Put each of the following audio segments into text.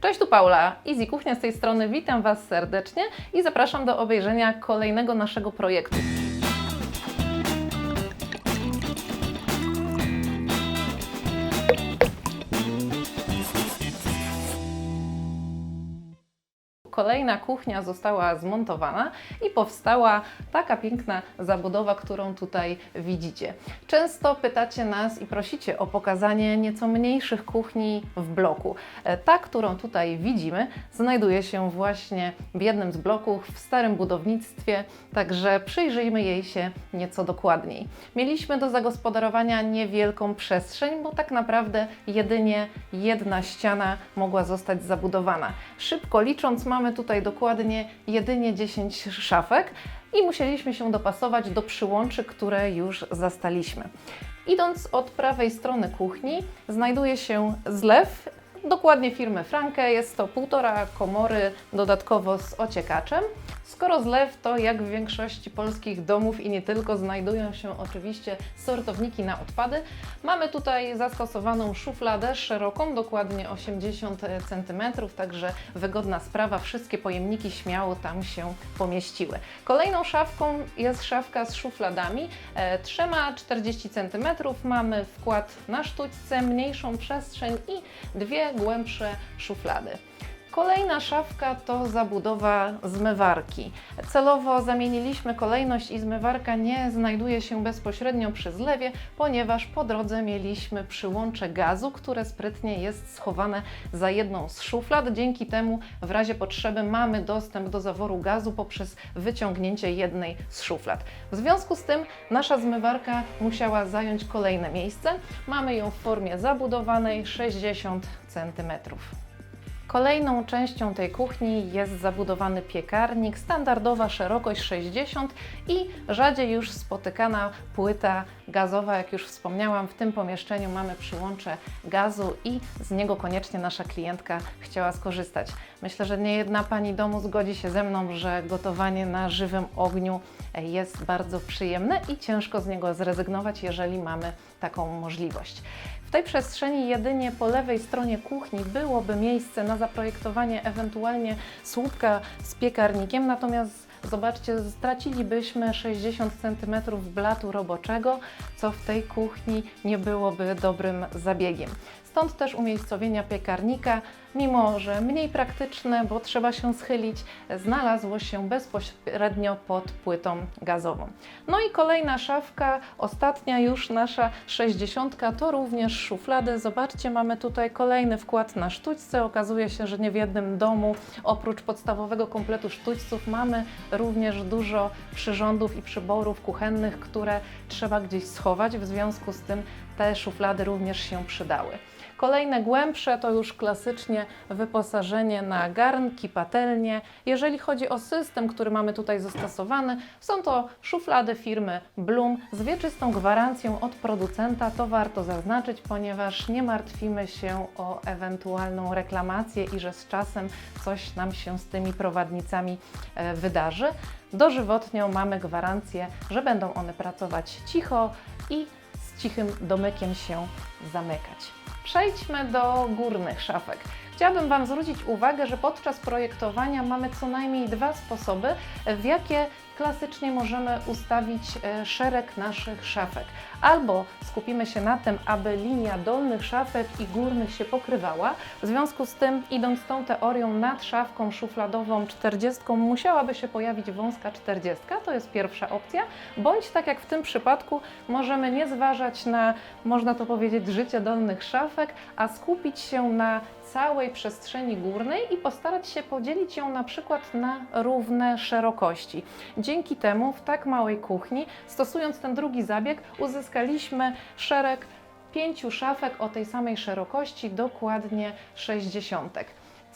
Cześć, tu Paula. Easy Kuchnia z tej strony. Witam Was serdecznie i zapraszam do obejrzenia kolejnego naszego projektu. Kolejna kuchnia została zmontowana i powstała taka piękna zabudowa, którą tutaj widzicie. Często pytacie nas i prosicie o pokazanie nieco mniejszych kuchni w bloku. E, Ta, którą tutaj widzimy, znajduje się właśnie w jednym z bloków w starym budownictwie, także przyjrzyjmy jej się nieco dokładniej. Mieliśmy do zagospodarowania niewielką przestrzeń, bo tak naprawdę jedynie jedna ściana mogła zostać zabudowana. Szybko licząc, mamy tutaj dokładnie jedynie 10 szafek i musieliśmy się dopasować do przyłączy, które już zastaliśmy. Idąc od prawej strony kuchni, znajduje się zlew, dokładnie firmy Franke. Jest to półtora komory, dodatkowo z ociekaczem. Skoro zlew, to jak w większości polskich domów i nie tylko, znajdują się oczywiście sortowniki na odpady. Mamy tutaj zastosowaną szufladę szeroką, dokładnie 80 cm, także wygodna sprawa. Wszystkie pojemniki śmiało tam się pomieściły. Kolejną szafką jest szafka z szufladami. E, trzema 40 cm mamy wkład na sztućce, mniejszą przestrzeń i dwie głębsze szuflady. Kolejna szafka to zabudowa zmywarki. Celowo zamieniliśmy kolejność i zmywarka nie znajduje się bezpośrednio przy zlewie, ponieważ po drodze mieliśmy przyłącze gazu, które sprytnie jest schowane za jedną z szuflad. Dzięki temu w razie potrzeby mamy dostęp do zaworu gazu poprzez wyciągnięcie jednej z szuflad. W związku z tym nasza zmywarka musiała zająć kolejne miejsce. Mamy ją w formie zabudowanej 60 cm. Kolejną częścią tej kuchni jest zabudowany piekarnik, standardowa szerokość 60 i rzadziej już spotykana płyta gazowa. Jak już wspomniałam, w tym pomieszczeniu mamy przyłącze gazu i z niego koniecznie nasza klientka chciała skorzystać. Myślę, że nie jedna pani domu zgodzi się ze mną, że gotowanie na żywym ogniu jest bardzo przyjemne i ciężko z niego zrezygnować, jeżeli mamy taką możliwość. W tej przestrzeni jedynie po lewej stronie kuchni byłoby miejsce na zaprojektowanie ewentualnie słupka z piekarnikiem, natomiast zobaczcie, stracilibyśmy 60 cm blatu roboczego, co w tej kuchni nie byłoby dobrym zabiegiem. Stąd też umiejscowienia piekarnika, mimo że mniej praktyczne, bo trzeba się schylić, znalazło się bezpośrednio pod płytą gazową. No i kolejna szafka, ostatnia już nasza 60, to również szuflady. Zobaczcie, mamy tutaj kolejny wkład na sztućce. Okazuje się, że nie w jednym domu oprócz podstawowego kompletu sztućców mamy również dużo przyrządów i przyborów kuchennych, które trzeba gdzieś schować. W związku z tym te szuflady również się przydały. Kolejne głębsze to już klasycznie wyposażenie na garnki, patelnie. Jeżeli chodzi o system, który mamy tutaj zastosowany, są to szuflady firmy Bloom z wieczystą gwarancją od producenta. To warto zaznaczyć, ponieważ nie martwimy się o ewentualną reklamację i że z czasem coś nam się z tymi prowadnicami e, wydarzy. Dożywotnio mamy gwarancję, że będą one pracować cicho i z cichym domykiem się zamykać. Przejdźmy do górnych szafek. Chciałabym Wam zwrócić uwagę, że podczas projektowania mamy co najmniej dwa sposoby, w jakie klasycznie możemy ustawić e, szereg naszych szafek. Albo skupimy się na tym, aby linia dolnych szafek i górnych się pokrywała. W związku z tym, idąc tą teorią nad szafką szufladową 40, musiałaby się pojawić wąska 40. To jest pierwsza opcja. Bądź tak jak w tym przypadku, możemy nie zważać na, można to powiedzieć, życie dolnych szafek, a skupić się na całej przestrzeni górnej i postarać się podzielić ją na przykład na równe szerokości. Dzięki temu w tak małej kuchni, stosując ten drugi zabieg, uzyskaliśmy szereg pięciu szafek o tej samej szerokości, dokładnie 60.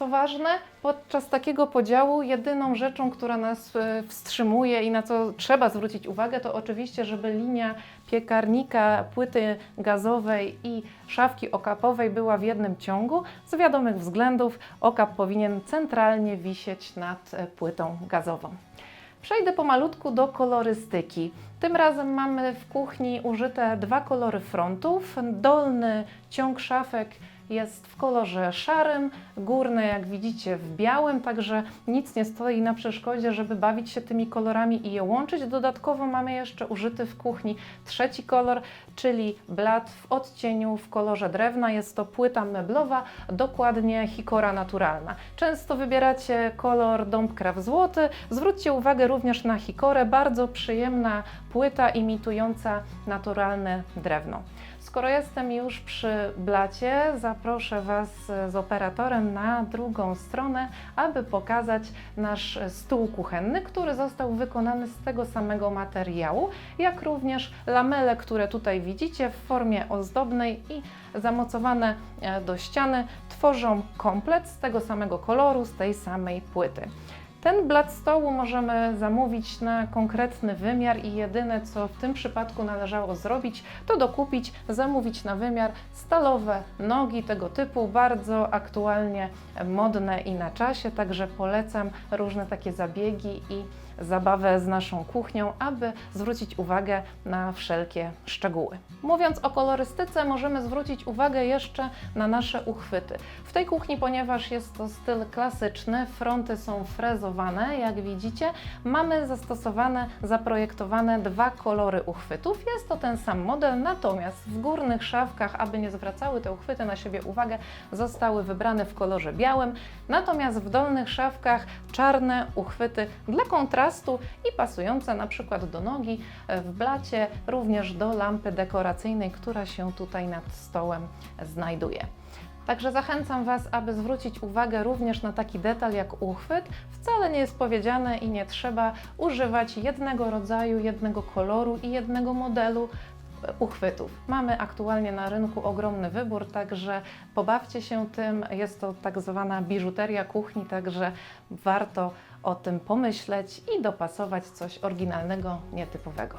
Co ważne, podczas takiego podziału jedyną rzeczą, która nas e, wstrzymuje i na co trzeba zwrócić uwagę, to oczywiście, żeby linia piekarnika, płyty gazowej i szafki okapowej była w jednym ciągu. Z wiadomych względów okap powinien centralnie wisieć nad e, płytą gazową. Przejdę pomalutku do kolorystyki. Tym razem mamy w kuchni użyte dwa kolory frontów. Dolny ciąg szafek jest w kolorze szarym, górne jak widzicie w białym, także nic nie stoi na przeszkodzie, żeby bawić się tymi kolorami i je łączyć. Dodatkowo mamy jeszcze użyty w kuchni trzeci kolor, czyli blat w odcieniu w kolorze drewna. Jest to płyta meblowa, dokładnie hikora naturalna. Często wybieracie kolor Dąbkraw Złoty. Zwróćcie uwagę również na hikorę, bardzo przyjemna płyta imitująca naturalne drewno. Skoro jestem już przy blacie, zaproszę Was z operatorem na drugą stronę, aby pokazać nasz stół kuchenny, który został wykonany z tego samego materiału, jak również lamele, które tutaj widzicie w formie ozdobnej i zamocowane e, do ściany, tworzą komplet z tego samego koloru, z tej samej płyty. Ten blat stołu możemy zamówić na konkretny wymiar i jedyne co w tym przypadku należało zrobić, to dokupić, zamówić na wymiar stalowe nogi tego typu, bardzo aktualnie modne i na czasie, także polecam różne takie zabiegi i zabawę z naszą kuchnią, aby zwrócić uwagę na wszelkie szczegóły. Mówiąc o kolorystyce, możemy zwrócić uwagę jeszcze na nasze uchwyty. W tej kuchni, ponieważ jest to styl klasyczny, fronty są frezowane, jak widzicie, mamy zastosowane, zaprojektowane dwa kolory uchwytów. Jest to ten sam model, natomiast w górnych szafkach, aby nie zwracały te uchwyty na siebie uwagę, zostały wybrane w kolorze białym, natomiast w dolnych szafkach czarne uchwyty dla kontrastu i pasujące na przykład do nogi w blacie, również do lampy dekoracyjnej, która się tutaj nad stołem znajduje. Także zachęcam Was, aby zwrócić uwagę również na taki detal jak uchwyt. Wcale nie jest powiedziane i nie trzeba używać jednego rodzaju, jednego koloru i jednego modelu uchwytów. Mamy aktualnie na rynku ogromny wybór, także pobawcie się tym. Jest to tak zwana biżuteria kuchni, także warto o tym pomyśleć i dopasować coś oryginalnego, nietypowego.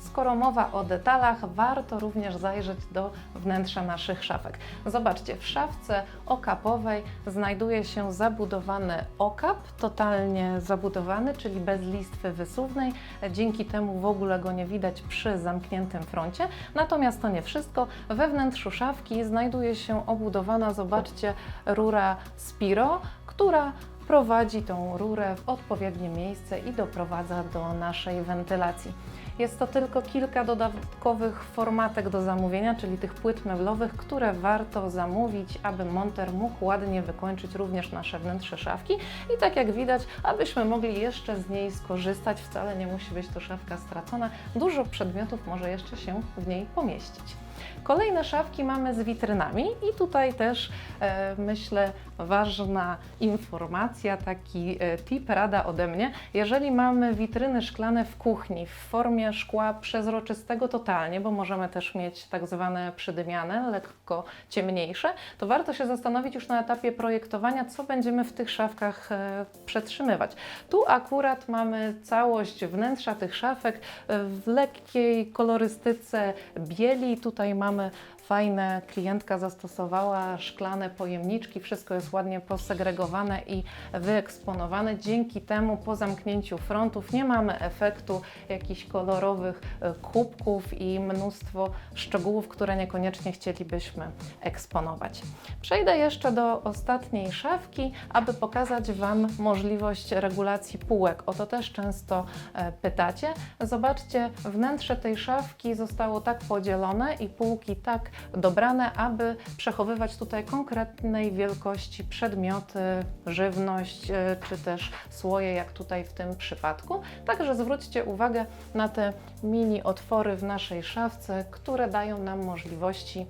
Skoro mowa o detalach, warto również zajrzeć do wnętrza naszych szafek. Zobaczcie, w szafce okapowej znajduje się zabudowany okap, totalnie zabudowany, czyli bez listwy wysuwnej. Dzięki temu w ogóle go nie widać przy zamkniętym froncie. Natomiast to nie wszystko. We wnętrzu szafki znajduje się obudowana, zobaczcie, rura Spiro, która prowadzi tą rurę w odpowiednie miejsce i doprowadza do naszej wentylacji. Jest to tylko kilka dodatkowych formatek do zamówienia, czyli tych płyt meblowych, które warto zamówić, aby monter mógł ładnie wykończyć również nasze wnętrze szafki. I tak jak widać, abyśmy mogli jeszcze z niej skorzystać, wcale nie musi być to szafka stracona. Dużo przedmiotów może jeszcze się w niej pomieścić. Kolejne szafki mamy z witrynami i tutaj też e, myślę ważna informacja, taki e, tip, rada ode mnie. Jeżeli mamy witryny szklane w kuchni w formie szkła przezroczystego totalnie, bo możemy też mieć tak zwane przydymiane, lekko ciemniejsze, to warto się zastanowić już na etapie projektowania, co będziemy w tych szafkach e, przetrzymywać. Tu akurat mamy całość wnętrza tych szafek w lekkiej kolorystyce bieli. Tutaj mamy fajne, klientka zastosowała szklane pojemniczki, wszystko jest ładnie posegregowane i wyeksponowane. Dzięki temu po zamknięciu frontów nie mamy efektu jakichś kolorowych e, kubków i mnóstwo szczegółów, które niekoniecznie chcielibyśmy eksponować. Przejdę jeszcze do ostatniej szafki, aby pokazać Wam możliwość regulacji półek. O to też często e, pytacie. Zobaczcie, wnętrze tej szafki zostało tak podzielone i półki tak dobrane, aby przechowywać tutaj konkretnej wielkości przedmioty, żywność e, czy też słoje, jak tutaj w tym przypadku. Także zwróćcie uwagę na te mini otwory w naszej szafce, które dają nam możliwości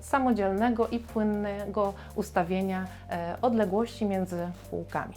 samodzielnego i płynnego ustawienia e, odległości między półkami.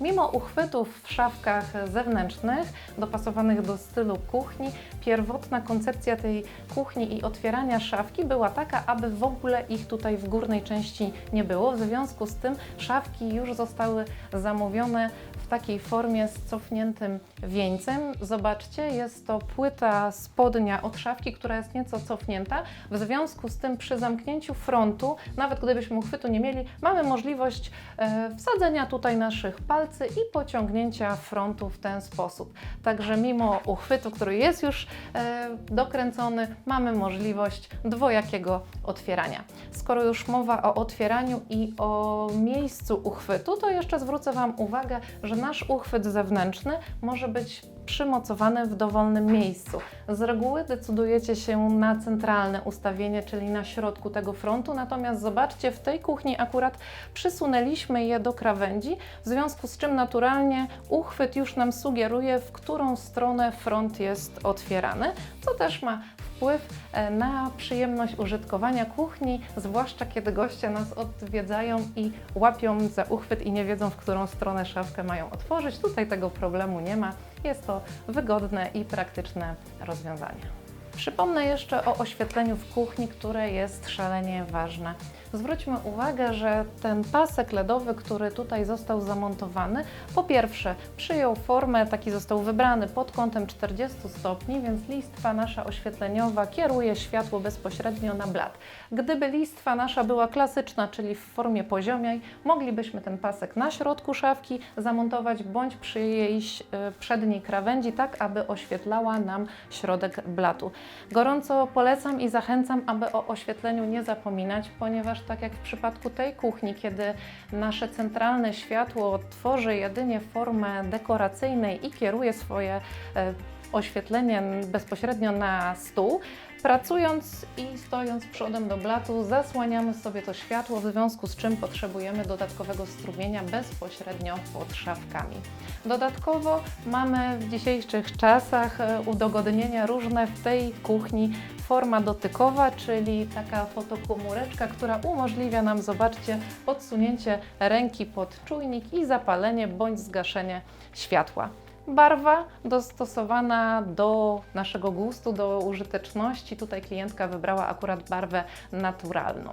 Mimo uchwytów w szafkach zewnętrznych, dopasowanych do stylu kuchni, pierwotna koncepcja tej kuchni i otwierania szafki była taka, aby w ogóle ich tutaj w górnej części nie było. W związku z tym szafki już zostały zamówione w takiej formie z cofniętym wieńcem. Zobaczcie, jest to płyta spodnia od szafki, która jest nieco cofnięta. W związku z tym przy zamknięciu frontu, nawet gdybyśmy uchwytu nie mieli, mamy możliwość e, wsadzenia tutaj naszych palców i pociągnięcia frontu w ten sposób. Także mimo uchwytu, który jest już e, dokręcony, mamy możliwość dwojakiego otwierania. Skoro już mowa o otwieraniu i o miejscu uchwytu, to jeszcze zwrócę Wam uwagę, że nasz uchwyt zewnętrzny może być przymocowany w dowolnym miejscu. Z reguły decydujecie się na centralne ustawienie, czyli na środku tego frontu, natomiast zobaczcie, w tej kuchni akurat przysunęliśmy je do krawędzi, w związku z czym naturalnie uchwyt już nam sugeruje, w którą stronę front jest otwierany, co też ma wpływ e, na przyjemność użytkowania kuchni, zwłaszcza kiedy goście nas odwiedzają i łapią za uchwyt i nie wiedzą, w którą stronę szafkę mają otworzyć. Tutaj tego problemu nie ma. Jest to wygodne i praktyczne rozwiązanie. Przypomnę jeszcze o oświetleniu w kuchni, które jest szalenie ważne. Zwróćmy uwagę, że ten pasek LEDowy, który tutaj został zamontowany, po pierwsze przyjął formę, taki został wybrany pod kątem 40 stopni, więc listwa nasza oświetleniowa kieruje światło bezpośrednio na blat. Gdyby listwa nasza była klasyczna, czyli w formie poziomej, moglibyśmy ten pasek na środku szafki zamontować bądź przy jej e, przedniej krawędzi, tak aby oświetlała nam środek blatu. Gorąco polecam i zachęcam, aby o oświetleniu nie zapominać, ponieważ tak jak w przypadku tej kuchni, kiedy nasze centralne światło tworzy jedynie formę dekoracyjnej i kieruje swoje e, oświetlenie bezpośrednio na stół, Pracując i stojąc przodem do blatu, zasłaniamy sobie to światło, w związku z czym potrzebujemy dodatkowego strumienia bezpośrednio pod szafkami. Dodatkowo mamy w dzisiejszych czasach e, udogodnienia różne w tej kuchni. Forma dotykowa, czyli taka fotokomóreczka, która umożliwia nam, zobaczcie, podsunięcie ręki pod czujnik i zapalenie bądź zgaszenie światła barwa dostosowana do naszego gustu, do użyteczności. Tutaj klientka wybrała akurat barwę naturalną.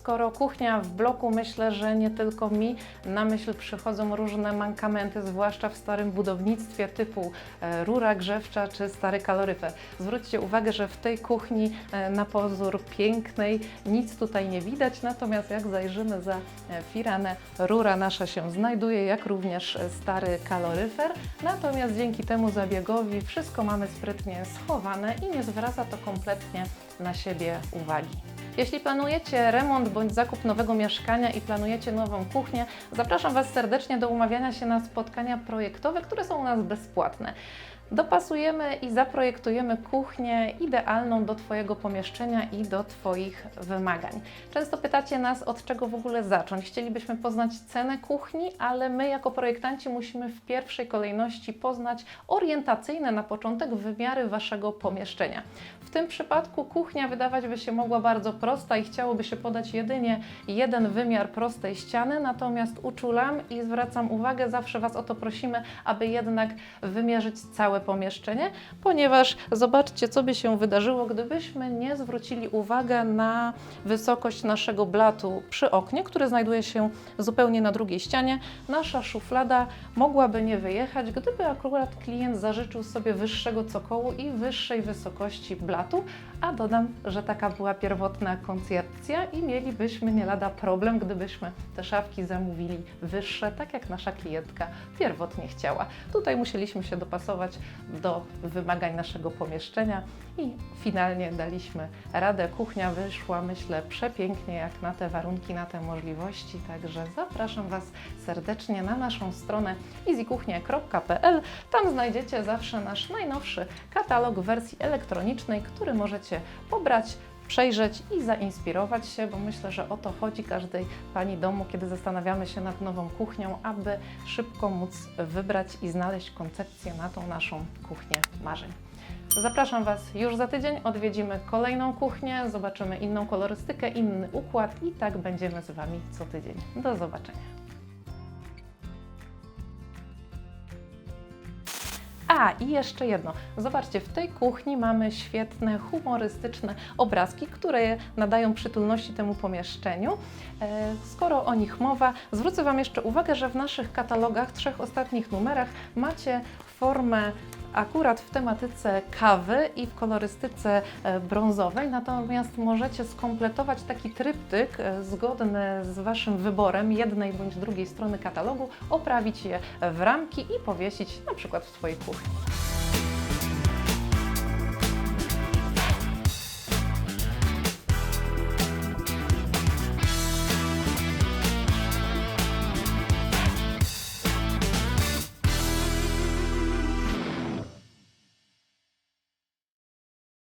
Skoro kuchnia w bloku, myślę, że nie tylko mi na myśl przychodzą różne mankamenty, zwłaszcza w starym budownictwie typu e, rura grzewcza czy stary kaloryfer. Zwróćcie uwagę, że w tej kuchni e, na pozór pięknej nic tutaj nie widać, natomiast jak zajrzymy za e, firanę, rura nasza się znajduje, jak również stary kaloryfer. Natomiast dzięki temu zabiegowi wszystko mamy sprytnie schowane i nie zwraca to kompletnie na siebie uwagi. Jeśli planujecie remont bądź zakup nowego mieszkania i planujecie nową kuchnię, zapraszam Was serdecznie do umawiania się na spotkania projektowe, które są u nas bezpłatne. Dopasujemy i zaprojektujemy kuchnię idealną do Twojego pomieszczenia i do Twoich wymagań. Często pytacie nas, od czego w ogóle zacząć. Chcielibyśmy poznać cenę kuchni, ale my jako projektanci musimy w pierwszej kolejności poznać orientacyjne na początek wymiary Waszego pomieszczenia. W tym przypadku kuchnia wydawać by się mogła bardzo prosta i chciałoby się podać jedynie jeden wymiar prostej ściany, natomiast uczulam i zwracam uwagę, zawsze Was o to prosimy, aby jednak wymierzyć całe pomieszczenie, ponieważ zobaczcie, co by się wydarzyło, gdybyśmy nie zwrócili uwagi na wysokość naszego blatu przy oknie, które znajduje się zupełnie na drugiej ścianie. Nasza szuflada mogłaby nie wyjechać, gdyby akurat klient zażyczył sobie wyższego cokołu i wyższej wysokości blatu, contrato a dodam, że taka była pierwotna koncepcja i mielibyśmy nie lada problem, gdybyśmy te szafki zamówili wyższe, tak jak nasza klientka pierwotnie chciała. Tutaj musieliśmy się dopasować do wymagań naszego pomieszczenia i finalnie daliśmy radę. Kuchnia wyszła, myślę, przepięknie jak na te warunki, na te możliwości, także zapraszam Was serdecznie na naszą stronę easykuchnie.pl. Tam znajdziecie zawsze nasz najnowszy katalog wersji elektronicznej, który możecie pobrać przejrzeć i zainspirować się, bo myślę, że o to chodzi każdej pani domu, kiedy zastanawiamy się nad nową kuchnią, aby szybko móc wybrać i znaleźć koncepcję na tą naszą kuchnię marzeń. Zapraszam Was już za tydzień, odwiedzimy kolejną kuchnię, zobaczymy inną kolorystykę, inny układ i tak będziemy z Wami co tydzień. Do zobaczenia. A, i jeszcze jedno. Zobaczcie, w tej kuchni mamy świetne, humorystyczne obrazki, które nadają przytulności temu pomieszczeniu. E, skoro o nich mowa, zwrócę Wam jeszcze uwagę, że w naszych katalogach, trzech ostatnich numerach macie formę akurat w tematyce kawy i w kolorystyce e, brązowej, natomiast możecie skompletować taki tryptyk e, zgodny z Waszym wyborem jednej bądź drugiej strony katalogu, oprawić je w ramki i powiesić na przykład w swojej kuchni.